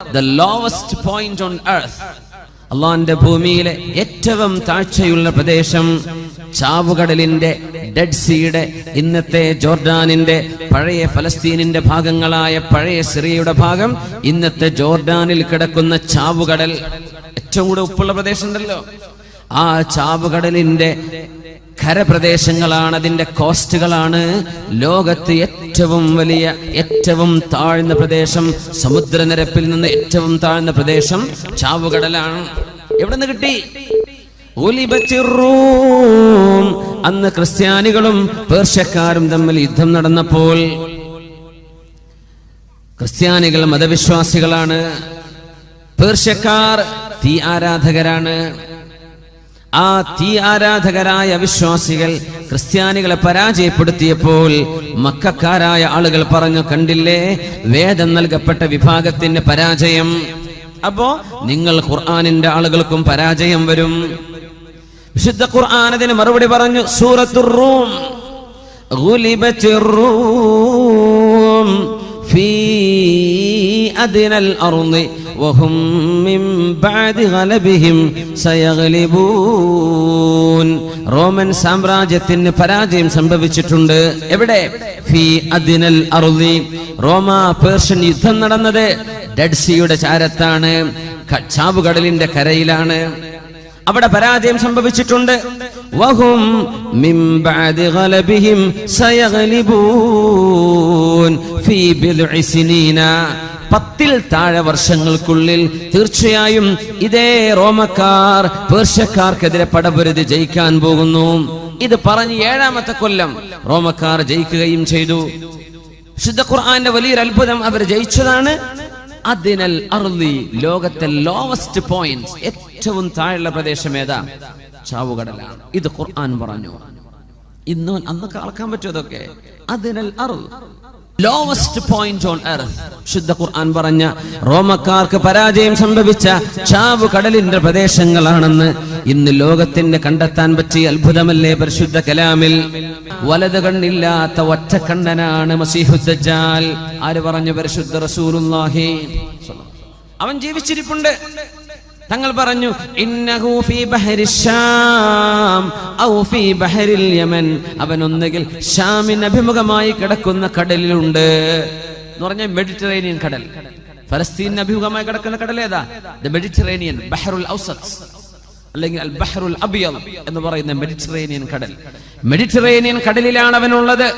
the lowest point on earth. അള്ളാന്റെ ഭൂമിയിലെ ഏറ്റവും താഴ്ചയുള്ള പ്രദേശം ചാവുകടലിന്റെ ഡെഡ് സീയുടെ ഇന്നത്തെ ജോർഡാനിന്റെ പഴയ ഫലസ്തീനിന്റെ ഭാഗങ്ങളായ പഴയ സിറിയയുടെ ഭാഗം ഇന്നത്തെ ജോർഡാനിൽ കിടക്കുന്ന ചാവുകടൽ. ഏറ്റവും കൂടെ ഉപ്പുള്ള പ്രദേശം ഉണ്ടല്ലോ. ആ ചാവുകടലിന്റെ കരപ്രദേശങ്ങളാണ് അതിന്റെ കോസ്റ്റുകളാണ്. ലോകത്ത് ഏറ്റവും വലിയ ഏറ്റവും താഴ്ന്ന പ്രദേശം സമുദ്രനിരപ്പിൽ നിന്ന് ഏറ്റവും താഴ്ന്ന പ്രദേശം ചാവുകടലാണ്. എവിടെ നിന്ന് കിട്ടി. അന്ന് ക്രിസ്ത്യാനികളും പേർഷ്യക്കാരും തമ്മിൽ യുദ്ധം നടന്നപ്പോൾ ക്രിസ്ത്യാനികൾ മതവിശ്വാസികളാണ്. പേർഷ്യക്കാർ തീ ആരാധകരാണ്. ആ തീ ആരാധകരായ വിശ്വാസികൾ ക്രിസ്ത്യാനികളെ പരാജയപ്പെടുത്തിയപ്പോൾ മക്കാരായ ആളുകൾ പറഞ്ഞു കണ്ടില്ലേ വേദം നൽകപ്പെട്ട വിഭാഗത്തിന്റെ പരാജയം അപ്പോ നിങ്ങൾ ഖുർആാനിന്റെ ആളുകൾക്കും പരാജയം വരും വിശുദ്ധ ഖുർആൻ അതിന് മറുപടി പറഞ്ഞു സൂറത്തുർ റൂം غلبت الروم في أدنى الأرض وهم من بعد غلبهم سيغلبون റോമൻ സാമ്രാജ്യത്തിന് പരാജയം സംഭവിച്ചിട്ടുണ്ട് എവിടെ ഫി അദിനൽ അറുതി റോമ പേർഷ്യൻ യുദ്ധം നടന്നത് ഡെഡ് സിയുടെ ചാരത്താണ് ക- ചാവുകടലിന്റെ കരയിലാണ് അവിടെ പരാജയം സംഭവിച്ചിട്ടുണ്ട്. വഹും പത്തിൽ താഴെ വർഷങ്ങൾക്കുള്ളിൽ തീർച്ചയായും ഇതേ റോമക്കാർ പേർഷ്യക്കാർക്കെതിരെ പടപൊരുതി ജയിക്കാൻ പോകുന്നു. ഇത് പറഞ്ഞ് ഏഴാമത്തെ കൊല്ലം റോമക്കാർ ജയിക്കുകയും ചെയ്തു. ശുദ്ധ ഖുർആന്റെ വലിയൊരു അത്ഭുതം അവർ ജയിച്ചതാണ്. അതിനൽ അർലി ലോകത്തെ ലോവസ്റ്റ് പോയിന്റ് ഏറ്റവും താഴെയുള്ള പ്രദേശം ഏതാ? ചാവുകടലാണ് ഇത് ഖുർആൻ പറഞ്ഞു. ഇന്ന് അന്നൊക്കെ അളക്കാൻ പറ്റുമതൊക്കെ അതിനൽ അറു ലോവസ്റ്റ് പോയിന്റ് ഓൺ എർത്ത് ശുദ്ധ ഖുർആൻ പറഞ്ഞ റോമക്കാർക്ക് പരാജയം സംഭവിച്ച ചാവ് കടലിന്റെ പ്രദേശങ്ങളാണെന്ന് ഇന്ന് ലോകത്തിന് കണ്ടെത്താൻ പറ്റിയ അത്ഭുതമല്ലേ പരിശുദ്ധ കലാമിൽ? വലത് കണ്ണില്ലാത്ത ഒറ്റക്കണ്ണനാണ് മസീഹുദ്ദാൽ ആര് പറഞ്ഞു പരിശുദ്ധ റസൂലുള്ളാഹി? അവൻ ജീവിച്ചിരിപ്പുണ്ട്. തങ്ങൾ പറഞ്ഞു ഇന്നഹു ഫീ ഔ ഫീ യമൻ. അവൻ ഒന്നുകിൽ ഷാമിന് അഭിമുഖമായി കിടക്കുന്ന കടലിലുണ്ട് എന്ന് പറഞ്ഞാൽ മെഡിറ്ററേനിയൻ കടൽ. ഫലസ്തീനിന് അഭിമുഖമായി കിടക്കുന്ന കടൽ ഏതാ? ദ മെഡിറ്ററേനിയൻ ബഹറുൽ ഔസത്ത്. അല്ലെങ്കിൽ അൽ ബഹ്റുൽ അബിയൽ എന്ന് പറയുന്ന മെഡിറ്ററേനിയൻ കടൽ. മെഡിറ്ററേനിയൻ കടലിലാണ് അവനുള്ളത്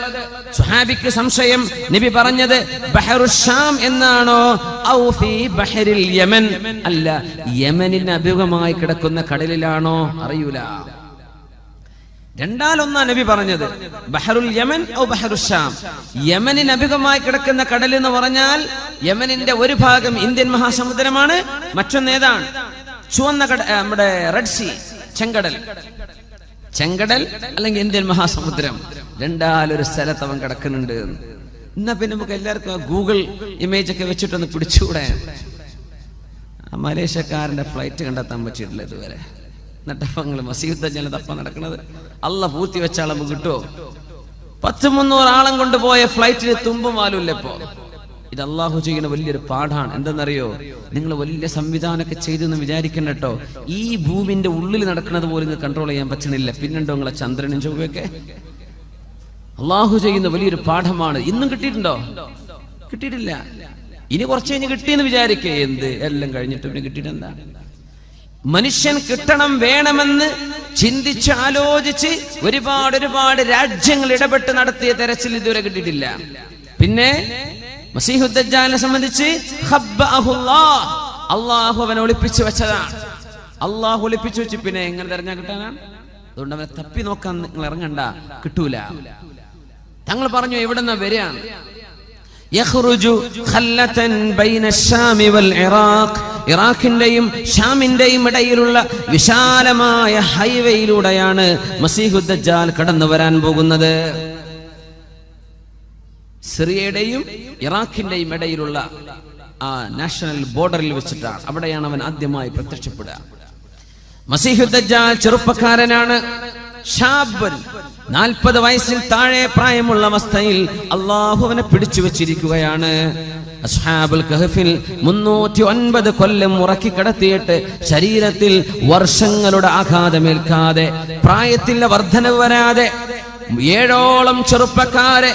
സുഹാബിക്ക് സംശയം. നബി പറഞ്ഞത് ബഹറുഷാം എന്നാണോ? ഔ ഫീ ബഹരിൽ യമൻ. അല്ല യമനിന് അഭിമുഖമായി കിടക്കുന്ന കടലിലാണോ? അറിയൂല. രണ്ടാലൊന്നാ നബി പറഞ്ഞത്. ബഹറുൽ യമൻ ഔ ബഹറുഷാം യമനിന് അഭിമുഖമായി കിടക്കുന്ന കടൽ എന്ന് പറഞ്ഞാൽ യമനിന്റെ ഒരു ഭാഗം ഇന്ത്യൻ മഹാസമുദ്രമാണ് മറ്റൊന്ന് ഏതാണ്? ചുവന്ന കട നമ്മുടെ റെഡ് സി ചെങ്കടൽ. ചെങ്കടൽ അല്ലെങ്കിൽ ഇന്ത്യൻ മഹാസമുദ്രം. രണ്ടാലൊരു സ്ഥലത്ത് അവൻ കിടക്കുന്നുണ്ട് എന്നാ. പിന്നെ നമുക്ക് എല്ലാവർക്കും ഗൂഗിൾ ഇമേജ് ഒക്കെ വെച്ചിട്ടൊന്ന് പിടിച്ചുകൂടെ? മലേഷ്യക്കാരന്റെ ഫ്ലൈറ്റ് കണ്ടെത്താൻ പറ്റിയിട്ടില്ല ഇതുവരെ. എന്നിട്ടപ്പോ നിങ്ങൾ മസീദ് തപ്പ നടക്കുന്നത് അല്ല പൂത്തി നമുക്ക് കിട്ടുമോ പത്ത് മുന്നൂറ് ആളം കൊണ്ടുപോയ ഫ്ലൈറ്റിന് തുമ്പും ആലുമില്ല ഇപ്പോ. ഇത് അള്ളാഹു ചെയ്യുന്ന വലിയൊരു പാഠാണ്. എന്തെന്നറിയോ? നിങ്ങൾ വലിയ സംവിധാനമൊക്കെ ചെയ്തെന്ന് വിചാരിക്കണ്ട കേട്ടോ ഈ ഭൂമിന്റെ ഉള്ളിൽ നടക്കുന്നത് പോലും കൺട്രോൾ ചെയ്യാൻ പറ്റണില്ല. പിന്നുണ്ടോ നിങ്ങളെ ചന്ദ്രനും ചൊവ്വയൊക്കെ? അള്ളാഹു ചെയ്യുന്ന വലിയൊരു പാഠമാണ്. ഇന്നും കിട്ടിയിട്ടുണ്ടോ? കിട്ടിയിട്ടില്ല. ഇനി കുറച്ച് കഴിഞ്ഞ് കിട്ടിയെന്ന് വിചാരിക്കേ. എന്ത്? എല്ലാം കഴിഞ്ഞിട്ട് പിന്നെ കിട്ടിയിട്ടെന്താ മനുഷ്യൻ കിട്ടണം വേണമെന്ന് ചിന്തിച്ച് ആലോചിച്ച് ഒരുപാട് ഒരുപാട് രാജ്യങ്ങൾ ഇടപെട്ട് നടത്തിയ തെരച്ചിൽ ഇതുവരെ കിട്ടിയിട്ടില്ല. പിന്നെ? മസീഹുദ്ദാലിനെ സംബന്ധിച്ച് അള്ളാഹു അവനെ ഒളിപ്പിച്ചു വെച്ചതാണ്. അള്ളാഹു ഒളിപ്പിച്ചു വെച്ചു പിന്നെ എങ്ങനെ തെരഞ്ഞാ കിട്ടാനാണ്? അതുകൊണ്ട് അവനെ തപ്പി നോക്കാൻ നിങ്ങൾ ഇറങ്ങണ്ട. കിട്ടൂല. തങ്ങൾ പറഞ്ഞു എവിടെ നിന്നാ വരികയാണ് ഇറാഖിന്റെയും ഷാമിന്റെയും ഇടയിലുള്ള വിശാലമായ ഹൈവേയിലൂടെയാണ് മസീഹുദ്ദാൽ കടന്നു വരാൻ പോകുന്നത്. സിറിയയുടെയും ഇറാഖിന്റെയും ഇടയിലുള്ള ആ നാഷണൽ ബോർഡറിൽ വെച്ചിട്ടാണ്. അവിടെയാണ് അവൻ ആദ്യമായി പ്രത്യക്ഷപ്പെടുക. മസീഹുദ് ചെറുപ്പക്കാരനാണ്. നാൽപ്പത് വയസ്സിൽ താഴെ പ്രായമുള്ള അവസ്ഥയിൽ അള്ളാഹുവിനെ പിടിച്ചു വെച്ചിരിക്കുകയാണ്. അസ്ഹാബുൽ ഒൻപത് കൊല്ലം ഉറക്കി കിടത്തിയിട്ട് ശരീരത്തിൽ വർഷങ്ങളുടെ ആഘാതമേൽക്കാതെ പ്രായത്തിന്റെ വർധനവ് വരാതെ ഏഴോളം ചെറുപ്പക്കാരെ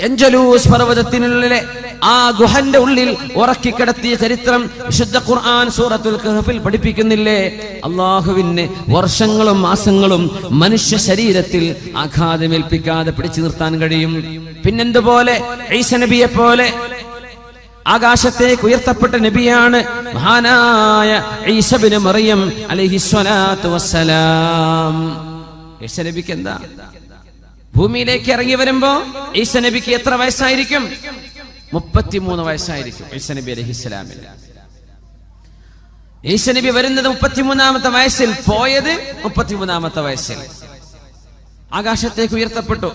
എഞ്ചലൂസ് പർവതത്തിനുള്ളിലെ ആ ഗുഹന്റെ ഉള്ളിൽ ഉറക്കിക്കിടത്തിയ ചരിത്രം വിശുദ്ധ ഖുർആൻ സൂറത്തുൽ കഹഫിൽ പഠിപ്പിക്കുന്നില്ലേ? അള്ളാഹുവിന് വർഷങ്ങളും മാസങ്ങളും മനുഷ്യ ശരീരത്തിൽ ആഘാതമേൽപ്പിക്കാതെ പിടിച്ചു നിർത്താൻ കഴിയും. പിന്നെന്തുപോലെ? ഈസ നബിയെ പോലെ ആകാശത്തേക്ക് ഉയർത്തപ്പെട്ട നബിയാണ് മഹാനായ ഈസബിന് മറിയം അലഹിസ്വലാത്തു വസ്സലാം. ഈസ നബിക്ക് എന്താ ഭൂമിയിലേക്ക് ഇറങ്ങി വരുമ്പോ ഈസ നബിക്ക് എത്ര വയസ്സായിരിക്കും? മുപ്പത്തിമൂന്ന് വയസ്സായിരിക്കും ഈസ നബി ഈശ്വനബി ഈസ നബി വരുന്നത് മുപ്പത്തിമൂന്നാമത്തെ വയസ്സിൽ പോയത് മുപ്പത്തിമൂന്നാമത്തെ വയസ്സിൽ. ആകാശത്തേക്ക് ഉയർത്തപ്പെട്ടു.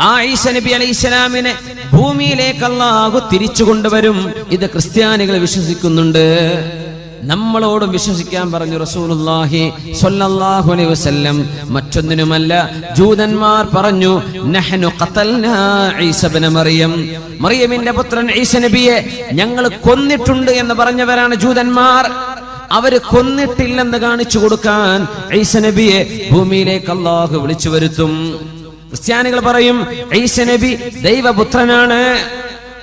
ആ ഈസ നബി അലൈഹി ഇസ്ലാമിനെ ഭൂമിയിലേക്ക് തിരിച്ചു കൊണ്ടുവരും. ഇത് ക്രിസ്ത്യാനികൾ വിശ്വസിക്കുന്നുണ്ട്. നമ്മളോടും വിശ്വസിക്കാൻ പറഞ്ഞു റസൂലുള്ളാഹി സ്വല്ലല്ലാഹു അലൈഹി വസല്ലം. മറ്റൊന്നിനുമല്ല ജൂതന്മാർ പറഞ്ഞു നഹ്നു ഖതൽനാ ഈസ മറിയം. മറിയമിന്റെ പുത്രൻ ഈസ നബിയെ ഞങ്ങൾ കൊന്നിട്ടുണ്ട് എന്ന് പറഞ്ഞവരാണ് ജൂതന്മാർ. അവർ കൊന്നിട്ടില്ലെന്ന് കാണിച്ചു കൊടുക്കാൻ ഈസ നബിയെ ഭൂമിയിലേക്ക് അള്ളാഹു വിളിച്ചു വരുത്തും. ക്രിസ്ത്യാനികൾ പറയും ഈസ നബി ദൈവപുത്രനാണ്.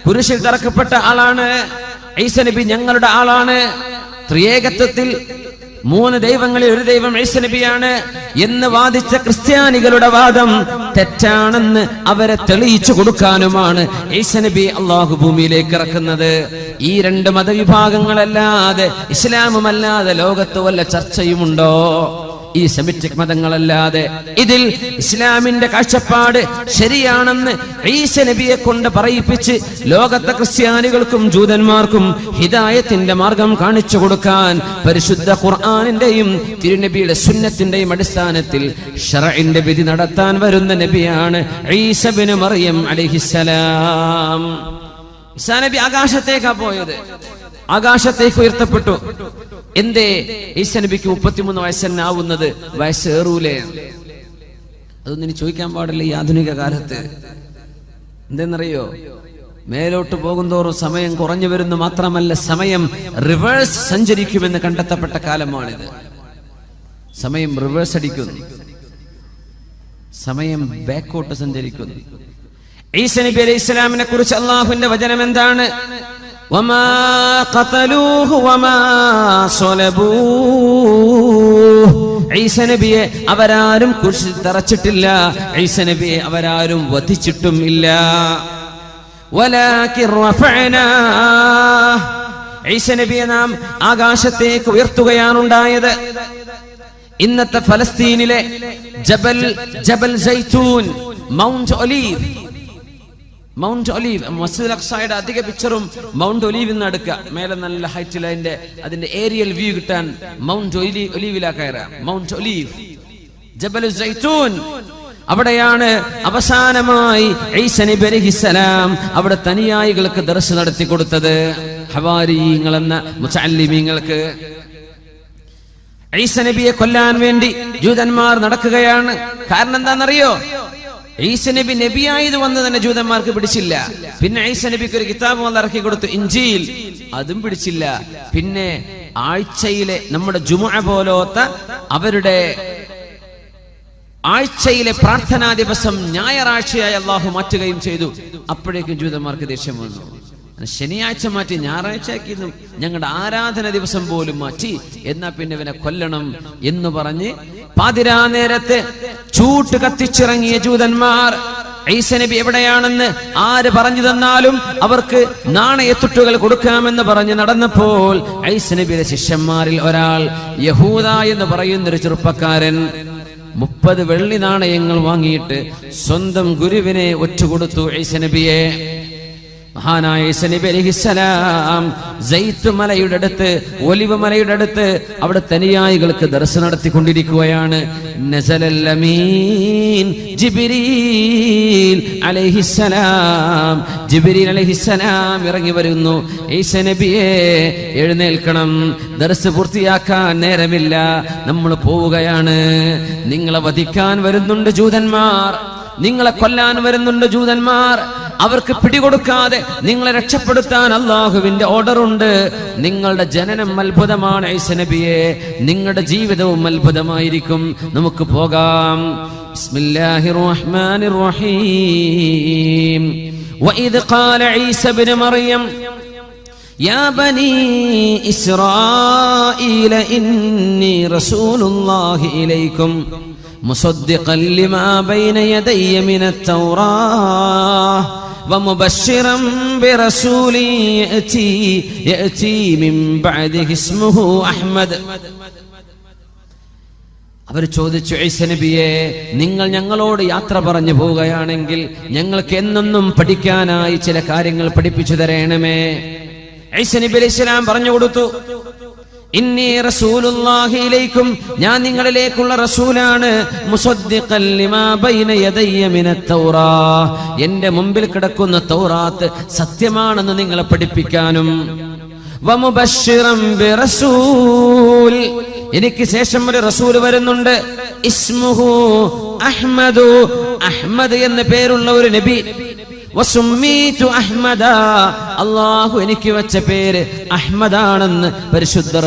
കുരിശിൽ തറക്കപ്പെട്ട ആളാണ്. ഈസ നബി ഞങ്ങളുടെ ആളാണ്. ത്രിയേകത്വത്തിൽ മൂന്ന് ദൈവങ്ങളിൽ ഒരു ദൈവം നബിയാണ് എന്ന് വാദിച്ച ക്രിസ്ത്യാനികളുടെ വാദം തെറ്റാണെന്ന് അവരെ തെളിയിച്ചു കൊടുക്കാനുമാണ് നബി അള്ളാഹു ഭൂമിയിലേക്ക് ഇറക്കുന്നത്. ഈ രണ്ട് മതവിഭാഗങ്ങളല്ലാതെ ഇസ്ലാമുമല്ലാതെ ലോകത്ത് വല്ല ചർച്ചയുമുണ്ടോ? ഈ സെമിറ്റിക് മതങ്ങളല്ലാതെ ഇതിൽ ഇസ്ലാമിന്റെ കാഴ്ചപ്പാട് ശരിയാണെന്ന് ഈശ നബിയെ കൊണ്ട് പറയിപ്പിച്ച് ലോകത്തെ ക്രിസ്ത്യാനികൾക്കും ജൂതന്മാർക്കും ഹിതായത്തിന്റെ മാർഗം കാണിച്ചു കൊടുക്കാൻ പരിശുദ്ധ ഖുർആാനിന്റെയും തിരുനബിയുടെ സുന്നത്തിന്റെയും അടിസ്ഥാനത്തിൽ ഷറഇന്റെ വിധി നടത്താൻ വരുന്ന നബിയാണ് ഈസബിന് മറിയം അലിഹിസലാം നബി ആകാശത്തേക്കാ പോയത്. ആകാശത്തേക്ക് ഉയർത്തപ്പെട്ടു. എന്തേ ഈസ നബിക്ക് മുപ്പത്തിമൂന്ന് വയസ്സന്നാവുന്നത് വയസ്സേറൂലേ? അതൊന്നും ഇനി ചോദിക്കാൻ പാടില്ല ഈ ആധുനിക കാലത്ത്. എന്തെന്നറിയോ? മേലോട്ട് പോകുന്തോറും സമയം കുറഞ്ഞു വരുന്നു മാത്രമല്ല സമയം റിവേഴ്സ് സഞ്ചരിക്കുമെന്ന് കണ്ടെത്തപ്പെട്ട കാലമാണിത്. സമയം റിവേഴ്സ് അടിക്കുന്നു. സമയം ബാക്കോട്ട് സഞ്ചരിക്കുന്നു. ഈസ നബി അലൈഹി ഇസ്ലാമിനെ കുറിച്ച് അള്ളാഹുവിന്റെ വചനം എന്താണ്? وما قتلوه وما صلبوه ഈസ നബിയെ അവരാരും കുരിശിൽ തറച്ചിട്ടില്ല ഈസ നബിയെ അവരാരും വധിച്ചിട്ടും ഇല്ല ولكن رفعناه ഈസ നബിയെ നാം ആകാശത്തേക്ക് ഉയർത്തുകയാണുണ്ടായത് ഇന്നത്തെ ഫലസ്തീനിലെ ജബൽ ജബൽ സൈത്തൂൻ മൗണ്ട് ഒലീവ് മൗണ്ട് ഒലീവ് മസ്ജിദ് അക്സായുടെ അധിക പിക്ചറും മൗണ്ട് ഒലീവിൽ നിന്ന് എടുക്കുക മേലെ നല്ല ഹൈറ്റിൽ അതിന്റെ അതിന്റെ ഏരിയൽ വ്യൂ കിട്ടാൻ മൗണ്ട് ഒലി ഒലീവിലാ കയറാം മൗണ്ട് ഒലീവ് സൈത്തൂൻ അവിടെയാണ് അവസാനമായി ഐസനി നബി അവിടെ തനിയായികൾക്ക് ദർശനം നടത്തി കൊടുത്തത്. ഹവാരിങ്ങൾ എന്ന മുസാലിമീങ്ങൾക്ക് ഈസ നബിയെ കൊല്ലാൻ വേണ്ടി ജൂതന്മാർ നടക്കുകയാണ്. കാരണം എന്താണെന്നറിയോ? ഈസ നബി നബിയായത് വന്ന് തന്നെ ജൂതന്മാർക്ക് പിടിച്ചില്ല. പിന്നെ ഈസ നബിക്ക് ഒരു കിതാബ് വന്ന് ഇറക്കി കൊടുത്തു ഇഞ്ചിയിൽ അതും പിടിച്ചില്ല. പിന്നെ ആഴ്ചയിലെ നമ്മുടെ ജുമ പോലോത്ത അവരുടെ ആഴ്ചയിലെ പ്രാർത്ഥനാ ദിവസം ഞായറാഴ്ചയായി അള്ളാഹു മാറ്റുകയും ചെയ്തു. അപ്പോഴേക്കും ജൂതന്മാർക്ക് ദേഷ്യം വന്നു. ശനിയാഴ്ച മാറ്റി ഞായറാഴ്ച ആക്കിയതും ഞങ്ങളുടെ ആരാധന ദിവസം പോലും മാറ്റി. എന്നാ പിന്നെ ഇവനെ കൊല്ലണം എന്ന് പറഞ്ഞ് പാതിരാ നേരത്ത് ചൂട്ട് കത്തിച്ചിറങ്ങിയ ജൂതന്മാർ നബി എവിടെയാണെന്ന് ആര് പറഞ്ഞു തന്നാലും അവർക്ക് നാണയത്തുട്ടുകൾ കൊടുക്കാമെന്ന് പറഞ്ഞ് നടന്നപ്പോൾ ഐസനബിയുടെ ശിഷ്യന്മാരിൽ ഒരാൾ യഹൂദ എന്ന് പറയുന്നൊരു ചെറുപ്പക്കാരൻ മുപ്പത് വെള്ളി നാണയങ്ങൾ വാങ്ങിയിട്ട് സ്വന്തം ഗുരുവിനെ ഒറ്റുകൊടുത്തു ഐസ നബിയെ. മഹാനായ ഈസ നബി അലൈഹിസ്സലാം സൈത്ത് മലയുടെ അടുത്ത് ഒലിവ് മലയുടെ അടുത്ത് അവിടെ തനിയായികൾക്ക് ദർശനം നടത്തിക്കൊണ്ടിരിക്കുകയാണ്. ഇറങ്ങി വരുന്നു. നബിയെ എഴുന്നേൽക്കണം. ദർസ് പൂർത്തിയാക്കാൻ നേരമില്ല. നമ്മൾ പോവുകയാണ്. നിങ്ങളെ വധിക്കാൻ വരുന്നുണ്ട് ജൂതന്മാർ. നിങ്ങളെ കൊല്ലാൻ വരുന്നുണ്ട് ജൂതന്മാർ അവർക്ക് പിടികൊടുക്കാതെ നിങ്ങളെ രക്ഷപ്പെടുത്താൻ അള്ളാഹുവിന്റെ ഓർഡർ ഉണ്ട് നിങ്ങളുടെ ജനനം അത്ഭുതമാണ് ഐസ നബിയെ നിങ്ങളുടെ ജീവിതവും അത്ഭുതമായിരിക്കും നമുക്ക് പോകാം ബിസ്മില്ലാഹിർ റഹ്മാനിർ റഹീം وإذ قال عيسى ابن مريم يا بني إسرائيل إني رسول الله إليكم مصدقا لما بين يدي من التوراة ومبشرا برسول يأتي يأتي من بعده اسمه أحمد അവർ ചോദിച്ചു ഐസ നബിയെ നിങ്ങൾ ഞങ്ങളോട് യാത്ര പറഞ്ഞു പോവുകയാണെങ്കിൽ ഞങ്ങൾക്ക് എന്നെന്നും പഠിക്കാനായി ചില കാര്യങ്ങൾ പഠിപ്പിച്ചു തരണമേ ഐസ നബി അലൈഹി സ്വലാം പറഞ്ഞു കൊടുത്തു ഇന്നി ഞാൻ നിങ്ങളിലേക്കുള്ള റസൂലാണ്. എന്റെ മുമ്പിൽ കിടക്കുന്ന തൗറാത്ത് സത്യമാണെന്ന് നിങ്ങളെ പഠിപ്പിക്കാനും. എനിക്ക് ശേഷം ഒരു റസൂൽ വരുന്നുണ്ട്. ഇസ്മുഹു അഹ്മദു. അഹ്മദ് എന്ന പേരുള്ള ഒരു നബി അള്ളാഹു എനിക്ക് വെച്ച പേര് അഹ്മദാണെന്ന് പരിശുദ്ധ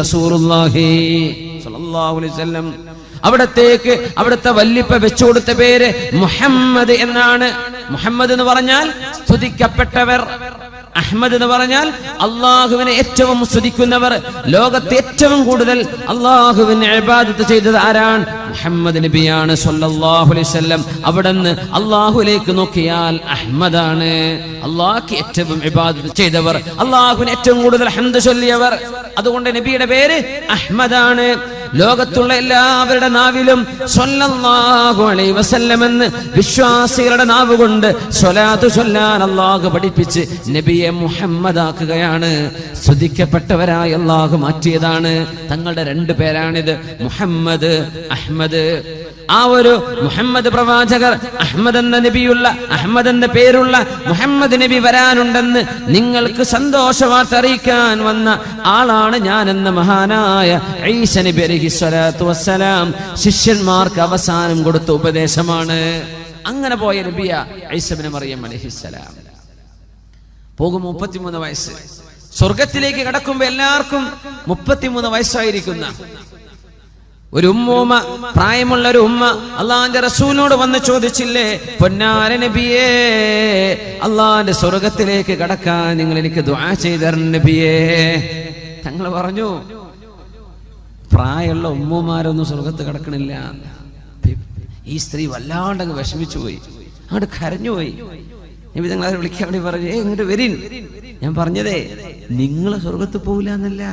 വസല്ലം. അവിടത്തേക്ക് അവിടുത്തെ വല്ലിപ്പ വെച്ചു കൊടുത്ത പേര് മുഹമ്മദ് എന്നാണ്. മുഹമ്മദ് എന്ന് പറഞ്ഞാൽ സ്തുതിക്കപ്പെട്ടവർ. അഹ്മദ് എന്ന് പറഞ്ഞാൽ അള്ളാഹുവിനെ ഏറ്റവും സ്തുതിക്കുന്നവർ ലോകത്ത് ഏറ്റവും കൂടുതൽ അള്ളാഹുവിനെ ഇബാദത്ത് ചെയ്തത് ആരാണ്? മുഹമ്മദ് നബിയാണ് സല്ലല്ലാഹു അലൈഹി വസല്ലം. അള്ളാഹുലേക്ക് നോക്കിയാൽ അഹമ്മദാണ് അള്ളാഹ്ക്ക് ഏറ്റവും ഇബാദത്ത് ചെയ്തവർ അള്ളാഹുവിന് ഏറ്റവും കൂടുതൽ ഹംദ് ചൊല്ലിയവർ. അതുകൊണ്ട് നബിയുടെ പേര് അഹ്മദാണ്. ലോകത്തുള്ള എല്ലാവരുടെ നാവിലും എന്ന് വിശ്വാസികളുടെ നാവ് കൊണ്ട് സ്വലാത്ത് ചൊല്ലാൻ അള്ളാഹു പഠിപ്പിച്ച് നബിയെ മുഹമ്മദാക്കുകയാണ്. സ്തുതിക്കപ്പെട്ടവരായി അള്ളാഹു മാറ്റിയതാണ്. തങ്ങളുടെ രണ്ടു പേരാണിത്. മുഹമ്മദ് അഹ്മദ് ആ ഒരു മുഹമ്മദ് പ്രവാചകർ അഹമ്മദ് എന്ന നബിയുള്ള അഹമ്മദ് എന്ന പേരുള്ള മുഹമ്മദ് നബി വരാനുണ്ടെന്ന് നിങ്ങൾക്ക് സന്തോഷ വാർത്ത അറിയിക്കാൻ വന്ന ആളാണ് ഞാൻ എന്ന മഹാനായ ഈസ സ്വലാത്തു വസ്സലാം. ശിഷ്യന്മാർക്ക് അവസാനം കൊടുത്ത ഉപദേശമാണ്. അങ്ങനെ പോയ നബിയ ഐസബിന് മറിയം അലഹിസ്സലാം പോകും മുപ്പത്തിമൂന്ന് വയസ്സ്. സ്വർഗത്തിലേക്ക് കടക്കുമ്പോ എല്ലാവർക്കും മുപ്പത്തിമൂന്ന് വയസ്സായിരിക്കുന്ന ഒരു ഉമ്മൂമ്മ പ്രായമുള്ള ഒരു ഉമ്മ അള്ളാന്റെ റസൂലിനോട് വന്ന് ചോദിച്ചില്ലേ പൊന്നാര നബിയേ അള്ളാന്റെ സ്വർഗത്തിലേക്ക് കടക്കാൻ നിങ്ങൾ എനിക്ക് ദ്വാ ചെയ്ത നബിയേ. തങ്ങൾ പറഞ്ഞു പ്രായമുള്ള ഉമ്മമാരൊന്നും സ്വർഗത്ത് കിടക്കണില്ല. ഈ സ്ത്രീ വല്ലാണ്ടങ്ങ് വിഷമിച്ചു പോയി അങ്ങോട്ട് കരഞ്ഞുപോയി നബി തങ്ങൾ അവരെ വിളിക്കാൻ വേണ്ടി പറഞ്ഞു ഏ ഇങ്ങോട്ട് വരിൻ. ഞാൻ പറഞ്ഞതേ നിങ്ങൾ സ്വർഗത്ത് പോകില്ല എന്നല്ല.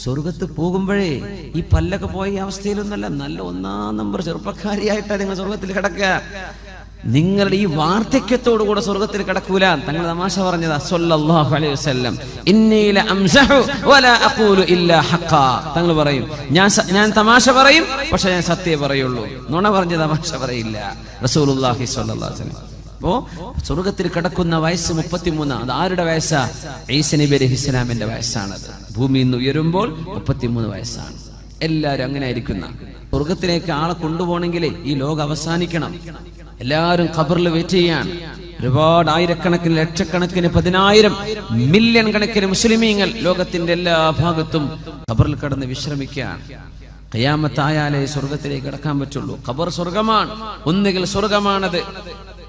സ്വർഗത്ത് പോകുമ്പോഴേ ഈ പല്ലൊക്കെ പോയ അവസ്ഥയിലൊന്നല്ല നല്ല ഒന്നാം നമ്പർ ചെറുപ്പക്കാരിയായിട്ടാണ് നിങ്ങൾ സ്വർഗത്തിൽ കിടക്കുക. നിങ്ങളുടെ ഈ വാർദ്ധക്യത്തോടു കൂടെ സ്വർഗത്തിൽ കിടക്കൂല. തങ്ങൾ തമാശ പറഞ്ഞതാ സല്ലല്ലാഹു അലൈഹി വസല്ലം. വലാ അഖൂലു ഇല്ലാ തങ്ങൾ പറയും ഞാൻ ഞാൻ തമാശ പറയും പക്ഷെ ഞാൻ സത്യം പറയുള്ളൂ. നുണ പറഞ്ഞ തമാശ പറയില്ല. റസൂലുള്ളാഹി സ്വല്ലല്ലാഹു അപ്പോ സ്വർഗത്തിൽ കിടക്കുന്ന വയസ്സ് മുപ്പത്തിമൂന്ന്. അത് ആരുടെ വയസ്സാ? ഈസ നബി അലൈഹി വയസ്സാണത്. ഭൂമിയിൽ നിന്ന് ഉയരുമ്പോൾ മുപ്പത്തിമൂന്ന് വയസ്സാണ്. എല്ലാവരും അങ്ങനെ ആയിരിക്കുന്ന. സ്വർഗത്തിലേക്ക് ആളെ കൊണ്ടുപോകണമെങ്കിലേ ഈ ലോകം അവസാനിക്കണം. എല്ലാവരും ഖബറിൽ വെയിറ്റ് ചെയ്യാൻ. ഒരുപാട് ആയിരക്കണക്കിന് ലക്ഷക്കണക്കിന് പതിനായിരം മില്യൺ കണക്കിന് മുസ്ലിമീങ്ങൾ ലോകത്തിന്റെ എല്ലാ ഭാഗത്തും ഖബറിൽ കടന്ന് വിശ്രമിക്കാൻ. കയ്യാമത്തായാലേ സ്വർഗത്തിലേക്ക് കടക്കാൻ പറ്റുള്ളൂ. ഖബർ സ്വർഗമാണ്. ഒന്നുകിൽ സ്വർഗമാണത്.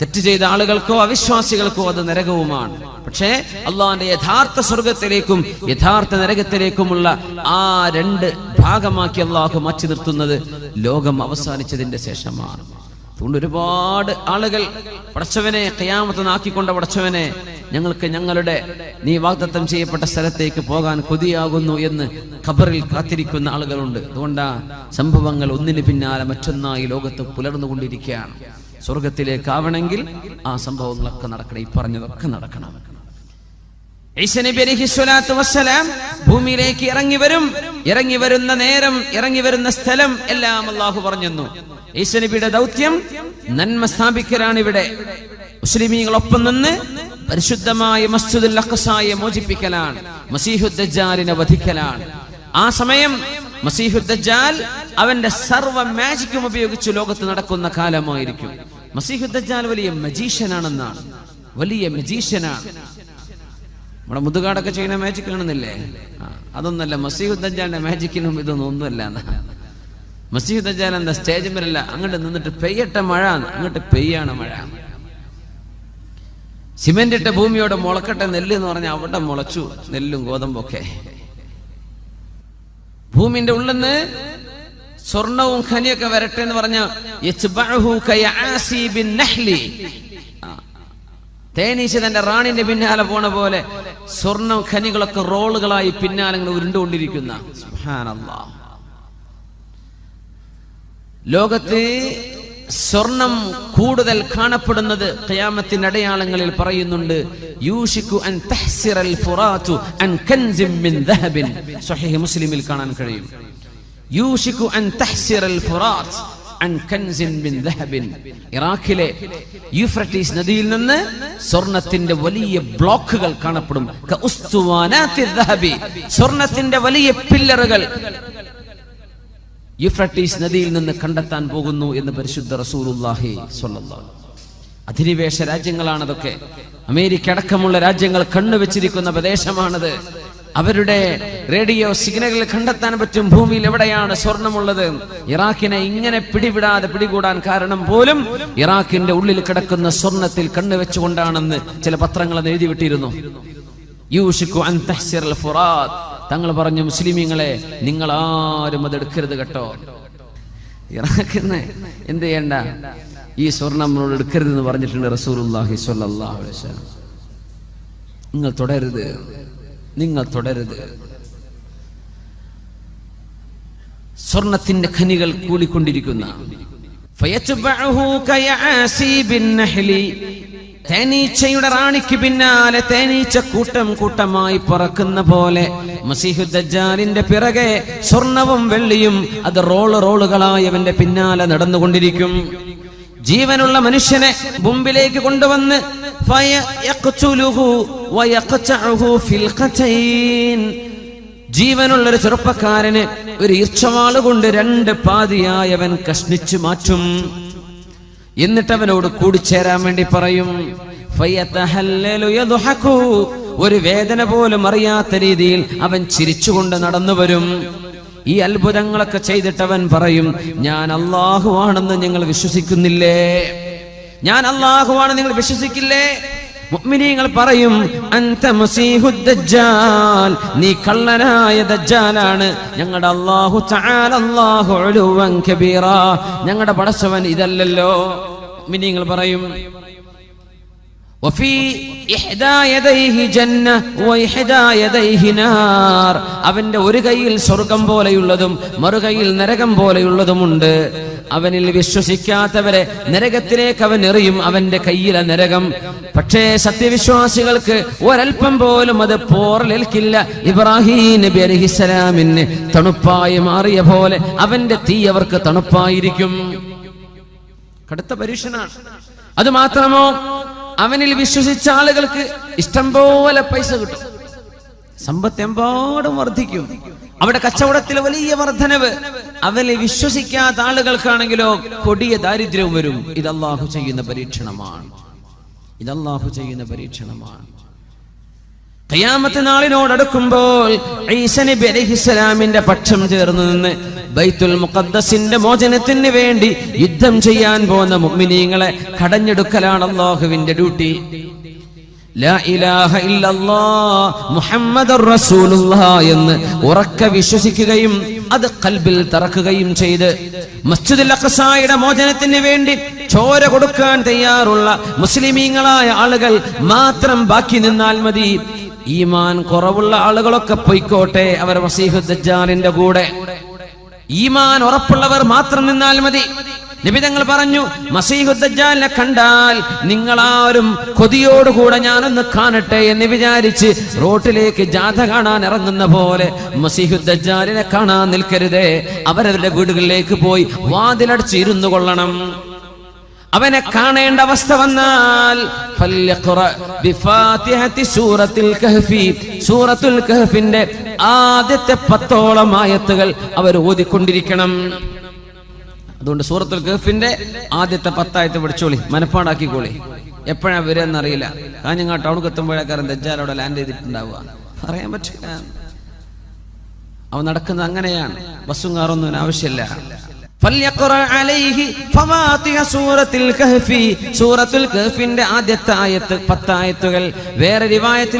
തെറ്റ് ചെയ്ത ആളുകൾക്കോ അവിശ്വാസികൾക്കോ അത് നരകവുമാണ്. പക്ഷേ അള്ളാഹിന്റെ യഥാർത്ഥ സ്വർഗത്തിലേക്കും യഥാർത്ഥ നരകത്തിലേക്കുമുള്ള ആ രണ്ട് ഭാഗമാക്കി അള്ളാഹു മാറ്റി നിർത്തുന്നത് ലോകം അവസാനിച്ചതിന്റെ ശേഷമാണ്. അതുകൊണ്ട് ഒരുപാട് ആളുകൾ പടച്ചവനെ കയ്യാമത്ത് നാക്കിക്കൊണ്ട പടച്ചവനെ ഞങ്ങൾക്ക് ഞങ്ങളുടെ നീ വാഗ്ദത്തം ചെയ്യപ്പെട്ട സ്ഥലത്തേക്ക് പോകാൻ കൊതിയാകുന്നു എന്ന് ഖബറിൽ കാത്തിരിക്കുന്ന ആളുകളുണ്ട്. അതുകൊണ്ടാ സംഭവങ്ങൾ ഒന്നിന് പിന്നാലെ മറ്റൊന്നായി ലോകത്ത് പുലർന്നുകൊണ്ടിരിക്കുകയാണ്. സ്വർഗത്തിലേക്കാവണമെങ്കിൽ ആ സംഭവങ്ങളൊക്കെ നടക്കണം ഈ പറഞ്ഞതൊക്കെ നടക്കണം. ഭൂമിയിലേക്ക് ഇറങ്ങി വരും. ഇറങ്ങി വരുന്ന നേരം ഇറങ്ങി വരുന്ന സ്ഥലം എല്ലാം അള്ളാഹു പറഞ്ഞു ഈസ നബിയുടെ ദൗത്യം നന്മ സ്ഥാപിക്കലാണ് ഇവിടെ. മുസ്ലിമീങ്ങളൊപ്പം നിന്ന് പരിശുദ്ധമായ മസ്ജിദുൽ അഖ്സായെ മോചിപ്പിക്കലാണ് മസീഹുദ്ദജാലിനെ വധിക്കലാണ്. ആ സമയം മസീഹുദ്ദജാൽ അവന്റെ സർവ മാജിക്കും ഉപയോഗിച്ച് ലോകത്ത് നടക്കുന്ന കാലമായിരിക്കും. മസീഹുദ്ദജാൽ വലിയ മജീഷ്യനാണെന്നാണ് വലിയ മജീഷ്യനാണ് നമ്മുടെ മുതുകാടൊക്കെ ചെയ്യുന്ന മാജിക് കാണുന്നില്ലേ ആ, അതൊന്നല്ല മസീഹുദ്ദജാലിന്റെ മാജിക്കിനും ഇതൊന്നും ഒന്നുമല്ല. എന്നാ. എന്താ എന്താ സ്റ്റേജിന്മേലല്ല അങ്ങോട്ട് നിന്നിട്ട് പെയ്യട്ടെ മഴ അങ്ങോട്ട് പെയ്യാണ് മഴ. സിമെന്റ് ഇട്ട ഭൂമിയോടെ മുളക്കട്ടെ നെല്ല് എന്ന് പറഞ്ഞാൽ അവിടെ മുളച്ചു നെല്ലും ഗോതമ്പൊക്കെ. ഭൂമിന്റെ ഉള്ളിൽ നിന്ന് സ്വർണവും ഖനിയൊക്കെ വരട്ടെ എന്ന് പറഞ്ഞ തേനീശ തന്റെ റാണിന്റെ പിന്നാലെ പോണ പോലെ സ്വർണ ഖനികളൊക്കെ റോളുകളായി പിന്നാലെ ഉരുണ്ടുകൊണ്ടിരിക്കുന്ന. ലോകത്ത് സ്വർണം കൂടുതൽ കാണപ്പെടുന്നത് ഖിയാമത്തിന്റെ അടയാളങ്ങളിൽ പറയുന്നുണ്ട് യൂഷിക്കു അൻ അൻ മിൻ മുസ്ലിമിൽ കാണാൻ കഴിയും. യൂഷിക്കു അൻ ഫുറാത്ത് അൻ കൻസിൻ മിൻ ഇറാഖിലെ യൂഫ്രട്ടീസ് നദിയിൽ നിന്ന് സ്വർണത്തിന്റെ വലിയ ബ്ലോക്കുകൾ കാണപ്പെടും. സ്വർണത്തിന്റെ വലിയ പില്ലറുകൾ യുഫ്രട്ടീസ് നദിയിൽ നിന്ന് കണ്ടെത്താൻ പോകുന്നു എന്ന് പരിശുദ്ധ റസൂലുള്ളാഹി സ്വല്ലല്ലാഹു അധിനിവേശ രാജ്യങ്ങളാണ് അതൊക്കെ അമേരിക്ക അടക്കമുള്ള രാജ്യങ്ങൾ കണ്ണുവെച്ചിരിക്കുന്ന പ്രദേശമാണത്. അവരുടെ റേഡിയോ സിഗ്നലുകൾ കണ്ടെത്താൻ പറ്റും. ഭൂമിയിൽ എവിടെയാണ് സ്വർണമുള്ളത്? ഇറാഖിനെ ഇങ്ങനെ പിടിവിടാതെ പിടികൂടാൻ കാരണം പോലും ഇറാഖിന്റെ ഉള്ളിൽ കിടക്കുന്ന സ്വർണത്തിൽ കണ്ണുവെച്ചുകൊണ്ടാണെന്ന് ചില പത്രങ്ങൾ എഴുതി വിട്ടിരുന്നു യൂഷിക്കു അൻ ഫുറാത്ത് തങ്ങൾ പറഞ്ഞു മുസ്ലിമീങ്ങളെ നിങ്ങൾ ആരും അത് എടുക്കരുത് കേട്ടോ. ഇറാഖിന്ന് എന്ത് ചെയ്യണ്ട? ഈ സ്വർണം നമ്മളോട് എടുക്കരുത് എന്ന് പറഞ്ഞിട്ടുണ്ട് വസല്ലം. നിങ്ങൾ തുടരുത് നിങ്ങൾ തുടരുത് സ്വർണത്തിന്റെ ഖനികൾ കൂടിക്കൊണ്ടിരിക്കുന്ന. തേനീച്ചയുടെ റാണിക്ക് പിന്നാലെ തേനീച്ച കൂട്ടം കൂട്ടമായി പറക്കുന്ന പോലെ മസീഹുദ്ദജാലിന്റെ പിറകെ സ്വർണവും വെള്ളിയും അത് റോൾ റോളുകളായി അവന്റെ പിന്നാലെ നടന്നുകൊണ്ടിരിക്കും. ജീവനുള്ള മനുഷ്യനെ മുമ്പിലേക്ക് കൊണ്ടുവന്ന് ജീവനുള്ള ഒരു ചെറുപ്പക്കാരന് ഒരു ഈർച്ചവാൾ കൊണ്ട് രണ്ട് പാതിയായവൻ കഷ്ണിച്ചു മാറ്റും. എന്നിട്ട് അവനോട് കൂടിച്ചേരാൻ വേണ്ടി പറയും. ഒരു വേദന പോലും അറിയാത്ത രീതിയിൽ അവൻ ചിരിച്ചുകൊണ്ട് നടന്നു വരും. ഈ അത്ഭുതങ്ങളൊക്കെ ചെയ്തിട്ടവൻ പറയും ഞാൻ അള്ളാഹു ആണെന്ന് നിങ്ങൾ വിശ്വസിക്കുന്നില്ലേ? ഞാൻ അള്ളാഹു ആണെന്ന് നിങ്ങൾ വിശ്വസിക്കില്ലേ? മുഅ്മിനീങ്ങൾ പറയും അൻത മസീഹുദ് ദജ്ജാൽ. നീ കള്ളനായ ദജ്ജാലാണ്. ഞങ്ങളുടെ അല്ലാഹു തആല അല്ലാഹു ഉലുവൻ കബീറ. ഞങ്ങളുടെ പടച്ചവൻ ഇതല്ലല്ലോ. മുഅ്മിനീങ്ങൾ പറയും അവന്റെ ഒരു കൈയിൽ സ്വർഗം പോലെയുള്ളതും മറുകൈയിൽ നരകം പോലെയുള്ളതുമുണ്ട്. അവനിൽ വിശ്വസിക്കാത്തവരെ നരകത്തിലേക്ക് അവൻ എറിയും അവന്റെ കയ്യിലെ നരകം. പക്ഷേ സത്യവിശ്വാസികൾക്ക് ഒരൽപ്പം പോലും അത് പോറലേൽക്കില്ല. ഇബ്രാഹിം നബി അലഹിസലാമിന് തണുപ്പായി മാറിയ പോലെ അവന്റെ തീ അവർക്ക് തണുപ്പായിരിക്കും. കടുത്ത പരീക്ഷനാണ് അത് മാത്രമോ? അവനിൽ വിശ്വസിച്ച ആളുകൾക്ക് ഇഷ്ടം പോലെ പൈസ കിട്ടും. സമ്പത്ത് എമ്പാടും വർദ്ധിക്കും. അവിടെ കച്ചവടത്തിൽ വലിയ വർധനവ്. അവനെ വിശ്വസിക്കാത്ത ആളുകൾക്കാണെങ്കിലോ കൊടിയ ദാരിദ്ര്യവും വരും. ഇത് ചെയ്യുന്ന പരീക്ഷണമാണ്. ഇത് ചെയ്യുന്ന പരീക്ഷണമാണ്. കയ്യാമത്തെ നാളിനോടടുക്കുമ്പോൾ ഈസനബി അലൈഹിസ്സലാമിന്റെ പക്ഷം ചേർന്ന് നിന്ന് ബൈത്തുൽ മുഖദ്ദസിന്റെ മോചനത്തിന് വേണ്ടി യുദ്ധം ചെയ്യാൻ പോകുന്ന മുഅ്മിനീങ്ങളെ കടഞ്ഞെടുക്കലാണ് അള്ളാഹുവിന്റെ ഡ്യൂട്ടി എന്ന് ഉറക്ക വിശ്വസിക്കുകയും അത് കൽബിൽ തറക്കുകയും ചെയ്ത് മസ്ജിദുൽ അഖസായുടെ മോചനത്തിന് വേണ്ടി ചോര കൊടുക്കാൻ തയ്യാറുള്ള മുസ്ലിമീങ്ങളായ ആളുകൾ മാത്രം ബാക്കി നിന്നാൽ മതി. ഈമാൻ കുറവുള്ള ആളുകളൊക്കെ പൊയ്ക്കോട്ടെ അവർ മസീഹു ദജ്ജാലിന്റെ കൂടെ. ഈമാൻ ഉറപ്പുള്ളവർ മാത്രം നിന്നാൽ മതി. നിബിതങ്ങൾ പറഞ്ഞു മസീഹുദ്ദാലിനെ കണ്ടാൽ നിങ്ങളാരും കൊതിയോടുകൂടെ ഞാനൊന്ന് കാണട്ടെ എന്ന് വിചാരിച്ച് റോട്ടിലേക്ക് ജാഥ കാണാൻ ഇറങ്ങുന്ന പോലെ മസീഹുദ്ദാലിനെ കാണാൻ നിൽക്കരുതേ. അവരവരുടെ വീടുകളിലേക്ക് പോയി വാതിലടിച്ചിരുന്നു കൊള്ളണം. അവനെ കാണേണ്ട അവസ്ഥ വന്നാൽ സൂറത്തുൽ കഹ്ഫി സൂറത്തുൽ കഹ്ഫിന്റെ ആദ്യത്തെ പത്തോളം ആയത്തുകൾ അവർ ഓതിക്കൊണ്ടിരിക്കണം. അതുകൊണ്ട് സൂറത്തുൽ കഹ്ഫിന്റെ ആദ്യത്തെ പത്തായത്തെ പിടിച്ചോളി മനപ്പാടാക്കിക്കോളി. എപ്പോഴാ വരികയെന്ന് അറിയില്ല. കാഞ്ഞങ്ങാട്ട് അവിടെ എത്തുമ്പോഴേക്കാരൻ ദജ്ജാലോടെ ലാൻഡ് ചെയ്തിട്ടുണ്ടാവുക. പറയാൻ പറ്റില്ല. അവൻ നടക്കുന്നത് അങ്ങനെയാണ്. ബസ്സും കാറൊന്നും ആവശ്യമില്ല. സൂറത്തുൽ ആദ്യത്തെ ആയത്ത് വേറെ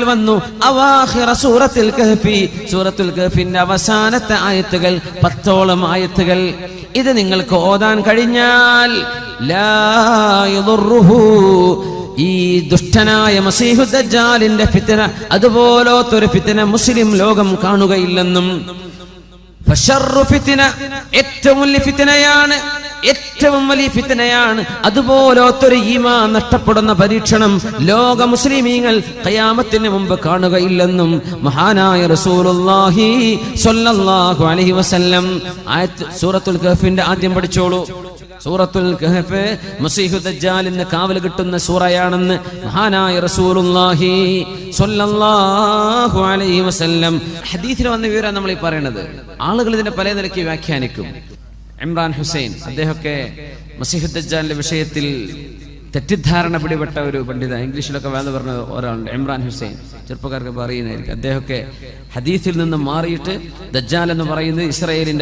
വന്നു അവാഹിറ സൂറത്തുൽ സൂറത്തുൽ അവസാനത്തെ ആയത്തുകൾ പത്തോളം ആയത്തുകൾ. ഇത് നിങ്ങൾക്ക് ഓതാൻ കഴിഞ്ഞാൽ ഈ ദുഷ്ടനായ മസീഹുദ്ദാലിന്റെ അതുപോലത്തെ ഒരു ഫിത്തന മുസ്ലിം ലോകം കാണുകയില്ലെന്നും. ഏറ്റവും വലിയ ഫിത്തനയാണ് ഏറ്റവും വലിയ ഫിത്തനയാണ്. അതുപോലത്തൊരു ഈമാ നഷ്ടപ്പെടുന്ന പരീക്ഷണം ലോക മുസ്ലിമീങ്ങൾ കയാമത്തിന് മുമ്പ് കാണുകയില്ലെന്നും മഹാനായ റസൂലുള്ളാഹി സ്വല്ലല്ലാഹു അലൈഹി വസല്ലം ആയത്ത് സൂറത്തുൽ കഹ്ഫിന്റെ ആദ്യം പഠിച്ചോളൂ. സൂറത്തുൽ കഹഫ് മസീഹു ദജ്ജാലിന് കാവൽ കിട്ടുന്ന സൂറയാണെന്ന് മഹാനായ റസൂലുള്ളാഹി സ്വല്ലല്ലാഹു അലൈഹി വസല്ലം ഹദീസിൽ വന്ന വിവരം നമ്മൾ ഈ പറയുന്നത് ആളുകൾ ഇതിനെ പല നിലയ്ക്ക് വ്യാഖ്യാനിക്കും. ഇമ്രാൻ ഹുസൈൻ അദ്ദേഹമൊക്കെ മസീഹു ദജ്ജാലിന്റെ വിഷയത്തിൽ തെറ്റിദ്ധാരണ പിടിപെട്ട ഒരു പണ്ഡിത. ഇംഗ്ലീഷിലൊക്കെ വേദന പറഞ്ഞ ഒരാളുണ്ട് ഇമ്രാൻ ഹുസൈൻ. ചെറുപ്പക്കാർക്ക് പറയുന്നതായിരിക്കും അദ്ദേഹമൊക്കെ ഹദീസിൽ നിന്ന് മാറിയിട്ട് ദജ്ജാൽ എന്ന് പറയുന്നത് ഇസ്രായേലിന്റെ